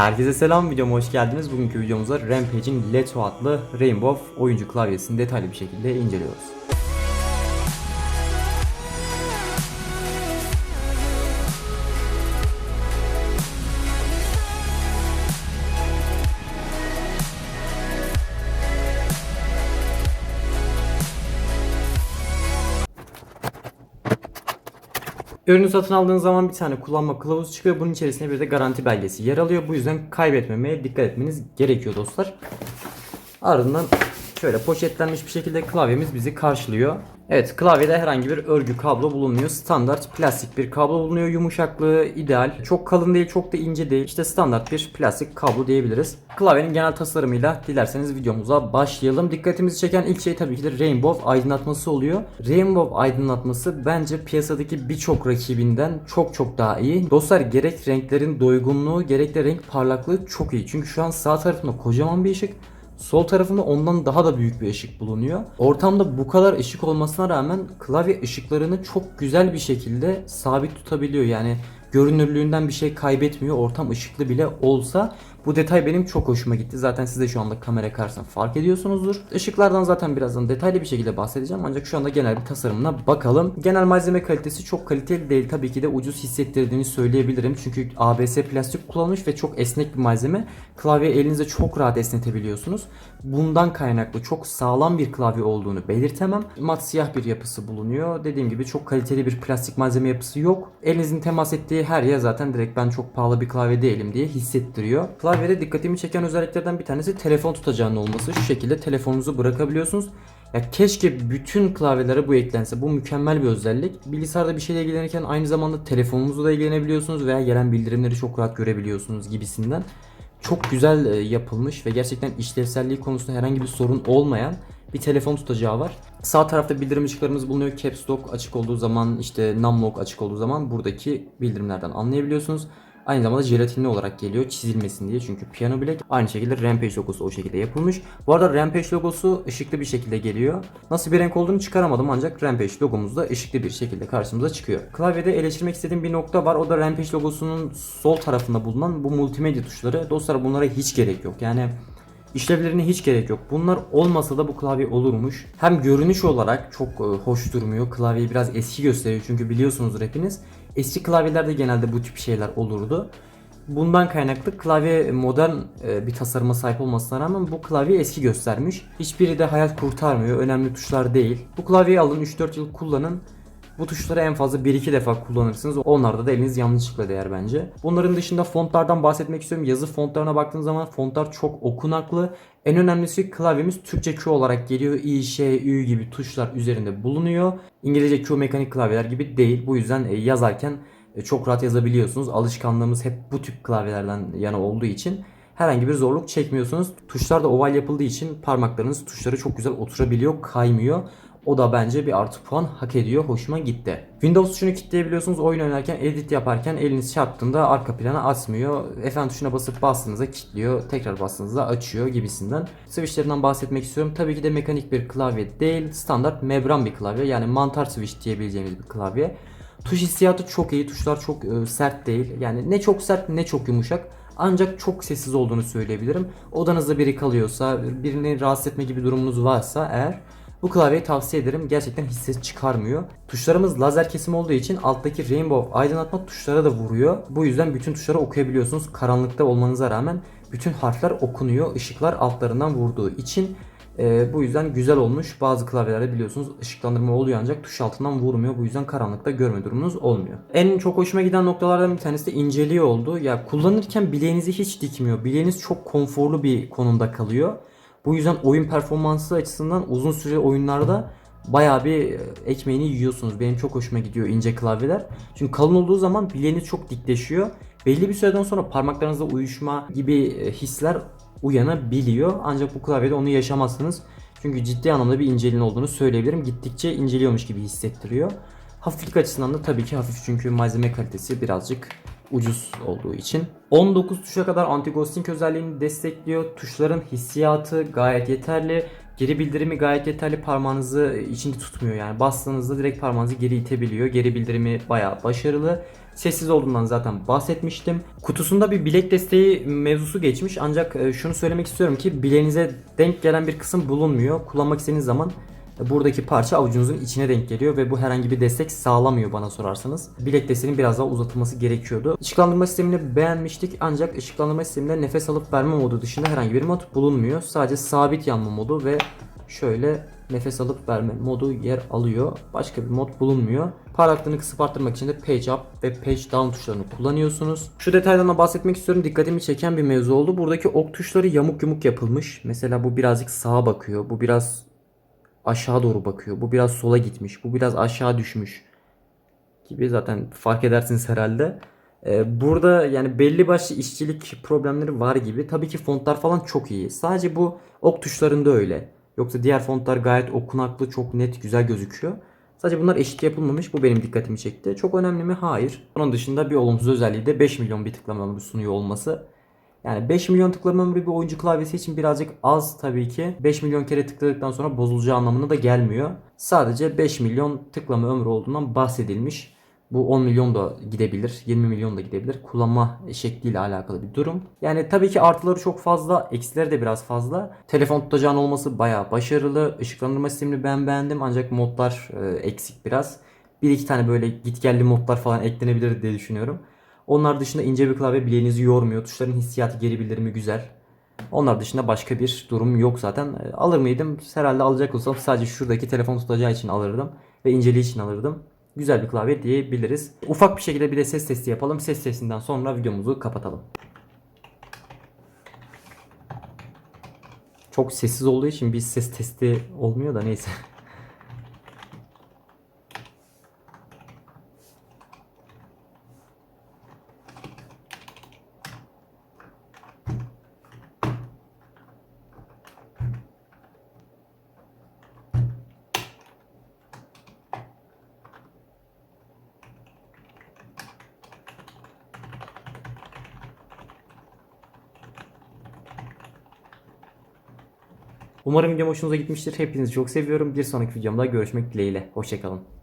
Herkese selam videoma hoş geldiniz. Bugünkü videomuzda Rampage'in Leto adlı Rainbow oyuncu klavyesini detaylı bir şekilde inceliyoruz. Ürünü satın aldığınız zaman bir tane kullanma kılavuzu çıkıyor. Bunun içerisinde bir de garanti belgesi yer alıyor. Bu yüzden kaybetmemeye dikkat etmeniz gerekiyor dostlar. Ardından şöyle poşetlenmiş bir şekilde klavyemiz bizi karşılıyor. Evet klavyede herhangi bir örgü kablo bulunmuyor. Standart plastik bir kablo bulunuyor. Yumuşaklığı ideal. Çok kalın değil çok da ince değil. İşte standart bir plastik kablo diyebiliriz. Klavyenin genel tasarımıyla dilerseniz videomuza başlayalım. Dikkatimizi çeken ilk şey tabii ki de Rainbow aydınlatması oluyor. Rainbow aydınlatması bence piyasadaki birçok rakibinden çok çok daha iyi. Dostlar gerek renklerin doygunluğu gerek de renk parlaklığı çok iyi. Çünkü şu an sağ tarafında kocaman bir ışık. Sol tarafında ondan daha da büyük bir ışık bulunuyor. Ortamda bu kadar ışık olmasına rağmen klavye ışıklarını çok güzel bir şekilde sabit tutabiliyor. Yani görünürlüğünden bir şey kaybetmiyor. Ortam ışıklı bile olsa bu detay benim çok hoşuma gitti. Zaten siz de şu anda kamera karşısında fark ediyorsunuzdur. Işıklardan zaten birazdan detaylı bir şekilde bahsedeceğim. Ancak şu anda genel bir tasarımına bakalım. Genel malzeme kalitesi çok kaliteli değil. Tabii ki de ucuz hissettirdiğini söyleyebilirim. Çünkü ABS plastik kullanılmış ve çok esnek bir malzeme. Klavye elinizde çok rahat esnetebiliyorsunuz. Bundan kaynaklı çok sağlam bir klavye olduğunu belirtemem. Mat siyah bir yapısı bulunuyor. Dediğim gibi çok kaliteli bir plastik malzeme yapısı yok. Elinizin temas ettiği her yer zaten direkt ben çok pahalı bir klavye değilim diye hissettiriyor. Klavyede dikkatimi çeken özelliklerden bir tanesi telefon tutacağının olması. Şu şekilde telefonunuzu bırakabiliyorsunuz. Ya keşke bütün klavyelere bu eklense. Bu mükemmel bir özellik. Bilgisayarda bir şeyle ilgilenirken aynı zamanda telefonunuzla da ilgilenebiliyorsunuz veya gelen bildirimleri çok rahat görebiliyorsunuz gibisinden. Çok güzel e, yapılmış ve gerçekten işlevselliği konusunda herhangi bir sorun olmayan bir telefon tutacağı var. Sağ tarafta bildirim ışıklarımız bulunuyor. Caps Lock açık olduğu zaman işte Num Lock açık olduğu zaman buradaki bildirimlerden anlayabiliyorsunuz. Aynı zamanda jelatinli olarak geliyor çizilmesin diye çünkü Piano Black aynı şekilde Rampage logosu o şekilde yapılmış. Bu arada Rampage logosu ışıklı bir şekilde geliyor. Nasıl bir renk olduğunu çıkaramadım ancak Rampage logomuz da ışıklı bir şekilde karşımıza çıkıyor. Klavyede eleştirmek istediğim bir nokta var o da Rampage logosunun sol tarafında bulunan bu multimedya tuşları. Dostlar bunlara hiç gerek yok yani İşlevlerine hiç gerek yok. Bunlar olmasa da bu klavye olurmuş. Hem görünüş olarak çok e, hoş durmuyor. Klavyeyi biraz eski gösteriyor çünkü biliyorsunuzdur hepiniz. Eski klavyelerde genelde bu tip şeyler olurdu. Bundan kaynaklı klavye modern e, bir tasarıma sahip olmasına rağmen bu klavye eski göstermiş. Hiçbiri de hayat kurtarmıyor. Önemli tuşlar değil. Bu klavyeyi alın 3-4 yıl kullanın. Bu tuşları en fazla 1-2 defa kullanırsınız. Onlarda da eliniz yanlışlıkla değer bence. Bunların dışında fontlardan bahsetmek istiyorum. Yazı fontlarına baktığınız zaman fontlar çok okunaklı. En önemlisi klavyemiz Türkçe Q olarak geliyor. I, Ş, Ü gibi tuşlar üzerinde bulunuyor. İngilizce Q mekanik klavyeler gibi değil. Bu yüzden e, yazarken e, çok rahat yazabiliyorsunuz. Alışkanlığımız hep bu tip klavyelerden yana olduğu için herhangi bir zorluk çekmiyorsunuz. Tuşlar da oval yapıldığı için parmaklarınız tuşları çok güzel oturabiliyor, kaymıyor. O da bence bir artı puan hak ediyor. Hoşuma gitti. Windows tuşunu kilitleyebiliyorsunuz. Oyun oynarken, edit yaparken eliniz çarptığında arka plana atmıyor. F tuşuna basıp bastığınızda kilitliyor. Tekrar bastığınızda açıyor gibisinden. Switchlerinden bahsetmek istiyorum. Tabii ki de mekanik bir klavye değil. Standart membran bir klavye. Yani mantar switch diyebileceğimiz bir klavye. Tuş hissiyatı çok iyi. Tuşlar çok e, sert değil. Yani ne çok sert ne çok yumuşak. Ancak çok sessiz olduğunu söyleyebilirim. Odanızda biri kalıyorsa, birini rahatsız etme gibi durumunuz varsa eğer bu klavyeyi tavsiye ederim. Gerçekten hiç ses çıkarmıyor. Tuşlarımız lazer kesim olduğu için alttaki rainbow aydınlatma tuşlara da vuruyor. Bu yüzden bütün tuşları okuyabiliyorsunuz. Karanlıkta olmanıza rağmen bütün harfler okunuyor. Işıklar altlarından vurduğu için e, bu yüzden güzel olmuş. Bazı klavyelerde biliyorsunuz ışıklandırma oluyor ancak tuş altından vurmuyor. Bu yüzden karanlıkta görme durumunuz olmuyor. En çok hoşuma giden noktalardan bir tanesi de inceliği oldu. Ya kullanırken bileğinizi hiç dikmiyor. Bileğiniz çok konforlu bir konumda kalıyor. Bu yüzden oyun performansı açısından uzun süreli oyunlarda bayağı bir ekmeğini yiyorsunuz. Benim çok hoşuma gidiyor ince klavyeler. Çünkü kalın olduğu zaman bileğiniz çok dikleşiyor. Belli bir süreden sonra parmaklarınızda uyuşma gibi hisler uyanabiliyor. Ancak bu klavyede onu yaşamazsınız. Çünkü ciddi anlamda bir inceliğin olduğunu söyleyebilirim. Gittikçe inceliyormuş gibi hissettiriyor. Hafiflik açısından da tabii ki hafif çünkü malzeme kalitesi birazcık ucuz olduğu için. 19 tuşa kadar anti-ghosting özelliğini destekliyor. Tuşların hissiyatı gayet yeterli. Geri bildirimi gayet yeterli parmağınızı içinde tutmuyor yani bastığınızda direkt parmağınızı geri itebiliyor. Geri bildirimi bayağı başarılı. Sessiz olduğundan zaten bahsetmiştim. Kutusunda bir bilek desteği mevzusu geçmiş ancak e, şunu söylemek istiyorum ki bileğinize denk gelen bir kısım bulunmuyor. Kullanmak istediğiniz zaman buradaki parça avucunuzun içine denk geliyor ve bu herhangi bir destek sağlamıyor bana sorarsanız. Bilek desteğinin biraz daha uzatılması gerekiyordu. Işıklandırma sistemini beğenmiştik ancak ışıklandırma sisteminde nefes alıp verme modu dışında herhangi bir mod bulunmuyor. Sadece sabit yanma modu ve şöyle nefes alıp verme modu yer alıyor. Başka bir mod bulunmuyor. Parlaklığını kısıp arttırmak için de page up ve page down tuşlarını kullanıyorsunuz. Şu detaydan da bahsetmek istiyorum. Dikkatimi çeken bir mevzu oldu. Buradaki ok tuşları yamuk yumuk yapılmış. Mesela bu birazcık sağa bakıyor. Bu biraz aşağı doğru bakıyor. Bu biraz sola gitmiş. Bu biraz aşağı düşmüş. Gibi zaten fark edersiniz herhalde. Ee, burada yani belli başlı işçilik problemleri var gibi. Tabii ki fontlar falan çok iyi. Sadece bu ok tuşlarında öyle. Yoksa diğer fontlar gayet okunaklı, çok net, güzel gözüküyor. Sadece bunlar eşit yapılmamış. Bu benim dikkatimi çekti. Çok önemli mi? Hayır. Onun dışında bir olumsuz özelliği de 5 milyon bir tıklama ömrü sunuyor olması. Yani 5 milyon tıklama ömrü bir oyuncu klavyesi için birazcık az tabii ki. 5 milyon kere tıkladıktan sonra bozulacağı anlamına da gelmiyor. Sadece 5 milyon tıklama ömrü olduğundan bahsedilmiş. Bu 10 milyon da gidebilir, 20 milyon da gidebilir. Kullanma şekliyle alakalı bir durum. Yani tabii ki artıları çok fazla, eksileri de biraz fazla. Telefon tutacağın olması bayağı başarılı. Işıklandırma sistemini ben beğendim ancak modlar e, eksik biraz. Bir iki tane böyle gitgelli modlar falan eklenebilir diye düşünüyorum. Onlar dışında ince bir klavye bileğinizi yormuyor. Tuşların hissiyatı geri bildirimi güzel. Onlar dışında başka bir durum yok zaten. E, Alır mıydım? Herhalde alacak olsam sadece şuradaki telefon tutacağı için alırdım. Ve inceliği için alırdım. Güzel bir klavye diyebiliriz. Ufak bir şekilde bir de ses testi yapalım. Ses testinden sonra videomuzu kapatalım. Çok sessiz olduğu için bir ses testi olmuyor da neyse. Umarım videom hoşunuza gitmiştir. Hepinizi çok seviyorum. Bir sonraki videomda görüşmek dileğiyle. Hoşçakalın.